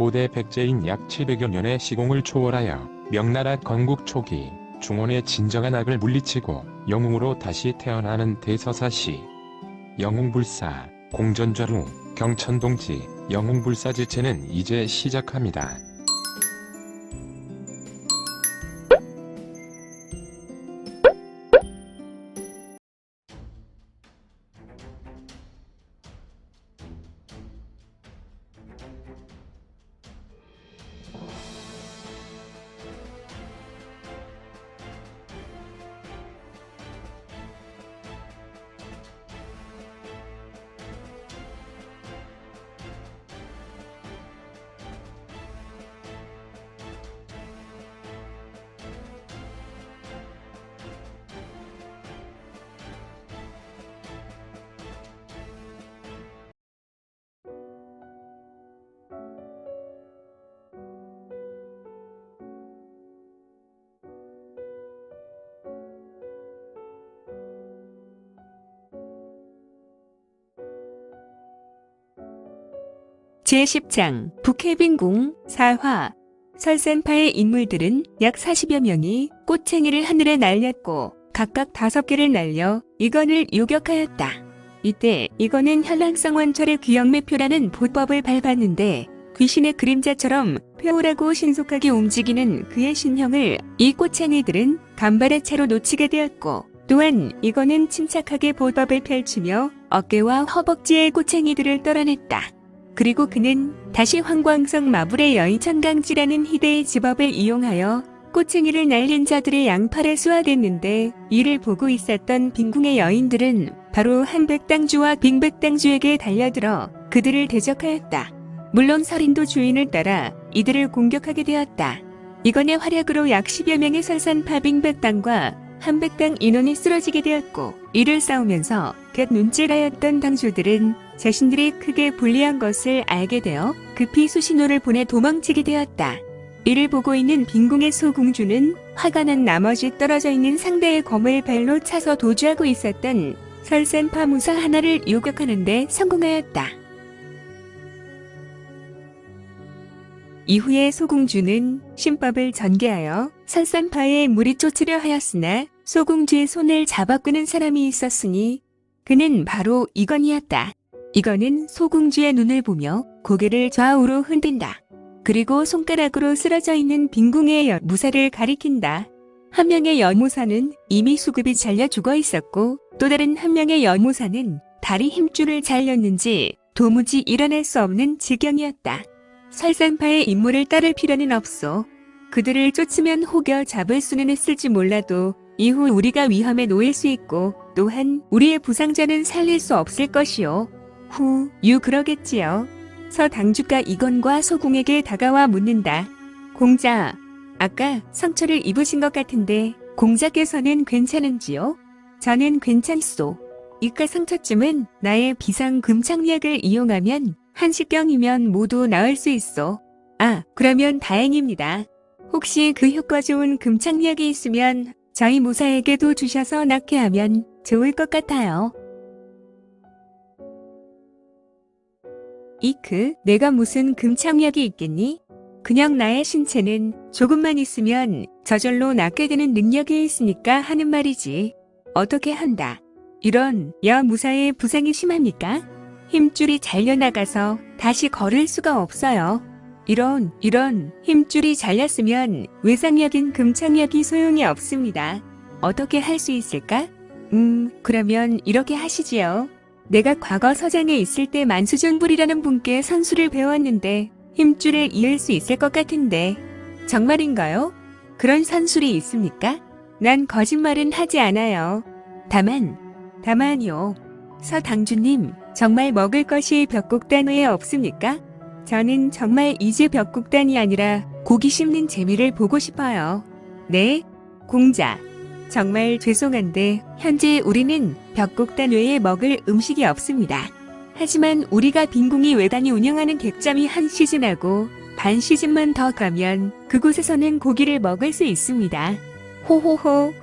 고대 백제인 약 700여 년의 시공을 초월하여 명나라 건국 초기 중원의 진정한 악을 물리치고 영웅으로 다시 태어나는 대서사시 영웅불사 공전좌루 경천동지 영웅불사 지체는 이제 시작합니다. 제10장 북해빈궁 사화 설산파의 인물들은 약 40여 명이 꽃챙이를 하늘에 날렸고 각각 다섯 개를 날려 이건을 요격하였다. 이때 이건은 현랑성 원철의 귀영매표라는 보법을 밟았는데 귀신의 그림자처럼 표오라고 신속하게 움직이는 그의 신형을 이 꽃챙이들은 간발의 채로 놓치게 되었고 또한 이거는 침착하게 보법을 펼치며 어깨와 허벅지의 꽃챙이들을 떨어냈다. 그리고 그는 다시 황광성 마불의 여인천강지라는 희대의 지법을 이용하여 꼬챙이를 날린 자들의 양팔에 쏘아댔는데 이를 보고 있었던 빈궁의 여인들은 바로 한백당주와 빙백당주에게 달려들어 그들을 대적하였다. 물론 서린도 주인을 따라 이들을 공격하게 되었다. 이건의 활약으로 약 10여 명의 설산파 빙백당과 한백당 인원이 쓰러지게 되었고 이를 싸우면서 곁 눈질하였던 당주들은 자신들이 크게 불리한 것을 알게 되어 급히 수신호를 보내 도망치게 되었다. 이를 보고 있는 빈궁의 소공주는 화가 난 나머지 떨어져 있는 상대의 검을 발로 차서 도주하고 있었던 설산파 무사 하나를 요격하는데 성공하였다. 이후에 소공주는 신법을 전개하여 설산파에 물이 쫓으려 하였으나 소공주의 손을 잡아 끄는 사람이 있었으니 그는 바로 이건이었다. 이거는 소공주의 눈을 보며 고개를 좌우로 흔든다. 그리고 손가락으로 쓰러져 있는 빈궁의 여- 무사를 가리킨다. 한 명의 여무사는 이미 수급이 잘려 죽어 있었고 또 다른 한 명의 여무사는 다리 힘줄을 잘렸는지 도무지 일어날 수 없는 지경이었다. 설산파의 임무를 따를 필요는 없소. 그들을 쫓으면 혹여 잡을 수는 있을지 몰라도 이후 우리가 위험에 놓일 수 있고 또한 우리의 부상자는 살릴 수 없을 것이요. 후, 유 그러겠지요. 서 당주가 이건과 소공에게 다가와 묻는다. 공자, 아까 상처를 입으신 것 같은데 공자께서는 괜찮은지요? 저는 괜찮소. 이깟 상처쯤은 나의 비상 금창약을 이용하면 한시경이면 모두 나을 수 있어. 아, 그러면 다행입니다. 혹시 그 효과 좋은 금창약이 있으면 저희 무사에게도 주셔서 낫게 하면 좋을 것 같아요. 이크, 내가 무슨 금창약이 있겠니? 그냥 나의 신체는 조금만 있으면 저절로 낫게 되는 능력이 있으니까 하는 말이지. 어떻게 한다. 이런 여무사의 부상이 심합니까? 힘줄이 잘려나가서 다시 걸을 수가 없어요. 이런, 이런 힘줄이 잘렸으면 외상약인 금창약이 소용이 없습니다. 어떻게 할 수 있을까? 음, 그러면 이렇게 하시지요. 내가 과거 서장에 있을 때 만수존불이라는 분께 선수를 배웠는데 힘줄을 이을 수 있을 것 같은데 정말인가요? 그런 선술이 있습니까? 난 거짓말은 하지 않아요. 다만, 다만요. 서당주님, 정말 먹을 것이 벽곡단 외에 없습니까? 저는 정말 이제 벽곡단이 아니라 고기 씹는 재미를 보고 싶어요. 네, 공자. 정말 죄송한데 현재 우리는 벽곡단 외에 먹을 음식이 없습니다. 하지만 우리가 빈궁이 외단이 운영하는 객점이 한 시즌하고 반 시즌만 더 가면 그곳에서는 고기를 먹을 수 있습니다. 호호호.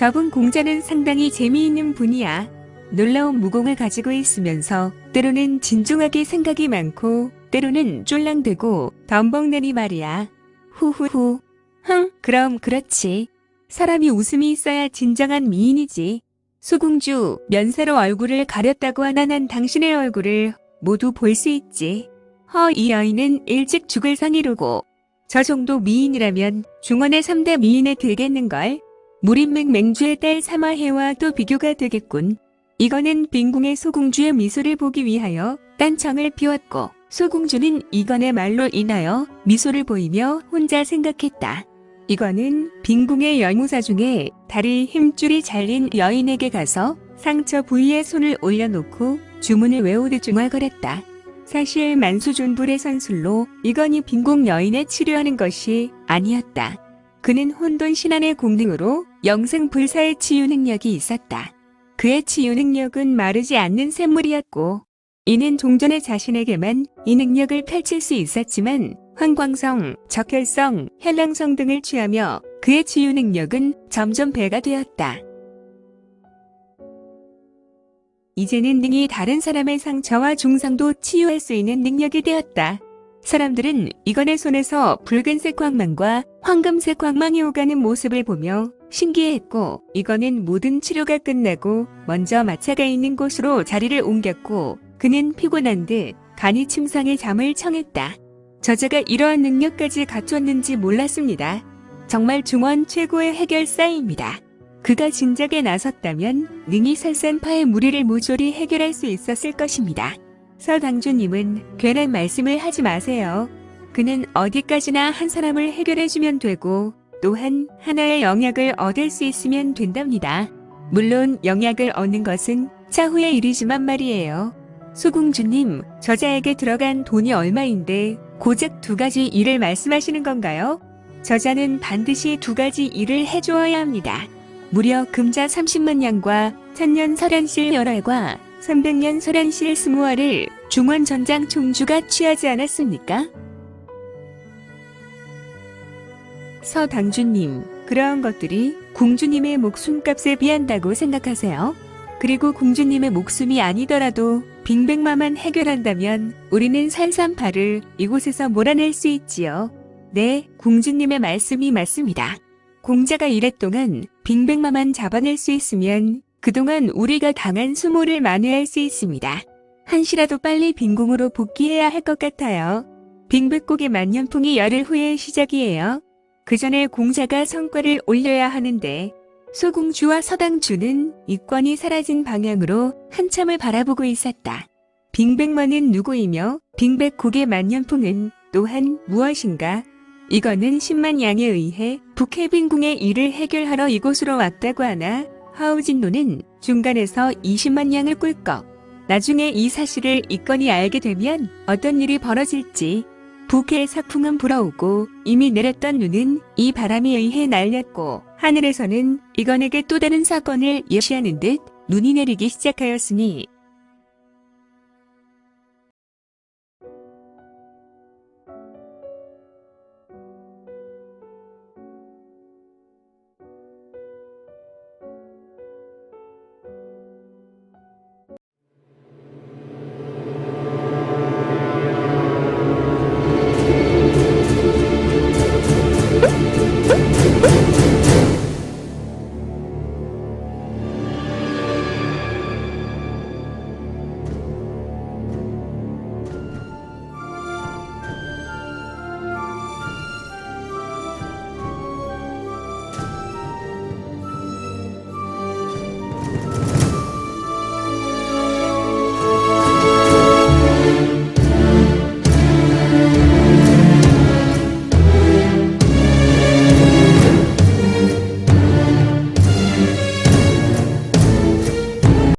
저분 공자는 상당히 재미있는 분이야. 놀라운 무공을 가지고 있으면서 때로는 진중하게 생각이 많고 때로는 쫄랑대고 덤벙내니 말이야. 후후후. 흥, 그럼 그렇지. 사람이 웃음이 있어야 진정한 미인이지. 소공주, 면사로 얼굴을 가렸다고 하나 난 당신의 얼굴을 모두 볼 수 있지. 허, 이 여인은 일찍 죽을 상이로고 저 정도 미인이라면 중원의 3대 미인에 들겠는걸. 무림맥 맹주의 딸 사마해와도 비교가 되겠군. 이거는 빈궁의 소공주의 미소를 보기 위하여 딴청을 피웠고 소공주는 이건의 말로 인하여 미소를 보이며 혼자 생각했다. 이건은 빈궁의 열무사 중에 다리 힘줄이 잘린 여인에게 가서 상처 부위에 손을 올려놓고 주문을 외우듯 중얼거렸다. 사실 만수존불의 선술로 이건이 빈궁 여인을 치료하는 것이 아니었다. 그는 혼돈 신안의 공등으로 영생 불사의 치유 능력이 있었다. 그의 치유 능력은 마르지 않는 샘물이었고 이는 종전의 자신에게만 이 능력을 펼칠 수 있었지만 황광성, 적혈성, 현랑성 등을 취하며 그의 치유 능력은 점점 배가 되었다. 이제는 능히 다른 사람의 상처와 중상도 치유할 수 있는 능력이 되었다. 사람들은 이건의 손에서 붉은색 광망과 황금색 광망이 오가는 모습을 보며 신기해했고 이거는 모든 치료가 끝나고 먼저 마차가 있는 곳으로 자리를 옮겼고 그는 피곤한 듯 간이 침상에 잠을 청했다. 저자가 이러한 능력까지 갖췄는지 몰랐습니다. 정말 중원 최고의 해결사입니다. 그가 진작에 나섰다면 능히 설산파의 무리를 모조리 해결할 수 있었을 것입니다. 서당주님은 괜한 말씀을 하지 마세요. 그는 어디까지나 한 사람을 해결해주면 되고 또한 하나의 영약을 얻을 수 있으면 된답니다. 물론 영약을 얻는 것은 차후의 일이지만 말이에요. 수공주님, 저자에게 들어간 돈이 얼마인데 고작 두 가지 일을 말씀하시는 건가요? 저자는 반드시 두 가지 일을 해주어야 합니다. 무려 금자 30만 양과 천년 설현실 열알과 300년 설현실 스무알을 중원 전장 총주가 취하지 않았습니까? 서당주님, 그러한 것들이 공주님의 목숨값에 비한다고 생각하세요? 그리고 공주님의 목숨이 아니더라도 빙백마만 해결한다면 우리는 산산파를 이곳에서 몰아낼 수 있지요. 네, 공주님의 말씀이 맞습니다. 공자가 이랫동안 빙백마만 잡아낼 수 있으면 그동안 우리가 당한 수모를 만회할 수 있습니다. 한시라도 빨리 빈궁으로 복귀해야 할 것 같아요. 빙백곡의 만년풍이 열흘 후의 시작이에요. 그 전에 공자가 성과를 올려야 하는데 소공주와 서당주는 이권이 사라진 방향으로 한참을 바라보고 있었다. 빙백만은 누구이며 빙백국의 만년풍은 또한 무엇인가? 이거는 10만 양에 의해 북해빈궁의 일을 해결하러 이곳으로 왔다고 하나 하우진노는 중간에서 20만 양을 꿀꺽. 나중에 이 사실을 이건이 알게 되면 어떤 일이 벌어질지 북해의 사풍은 불어오고 이미 내렸던 눈은 이 바람에 의해 날렸고 하늘에서는 이건에게 또 다른 사건을 예시하는 듯 눈이 내리기 시작하였으니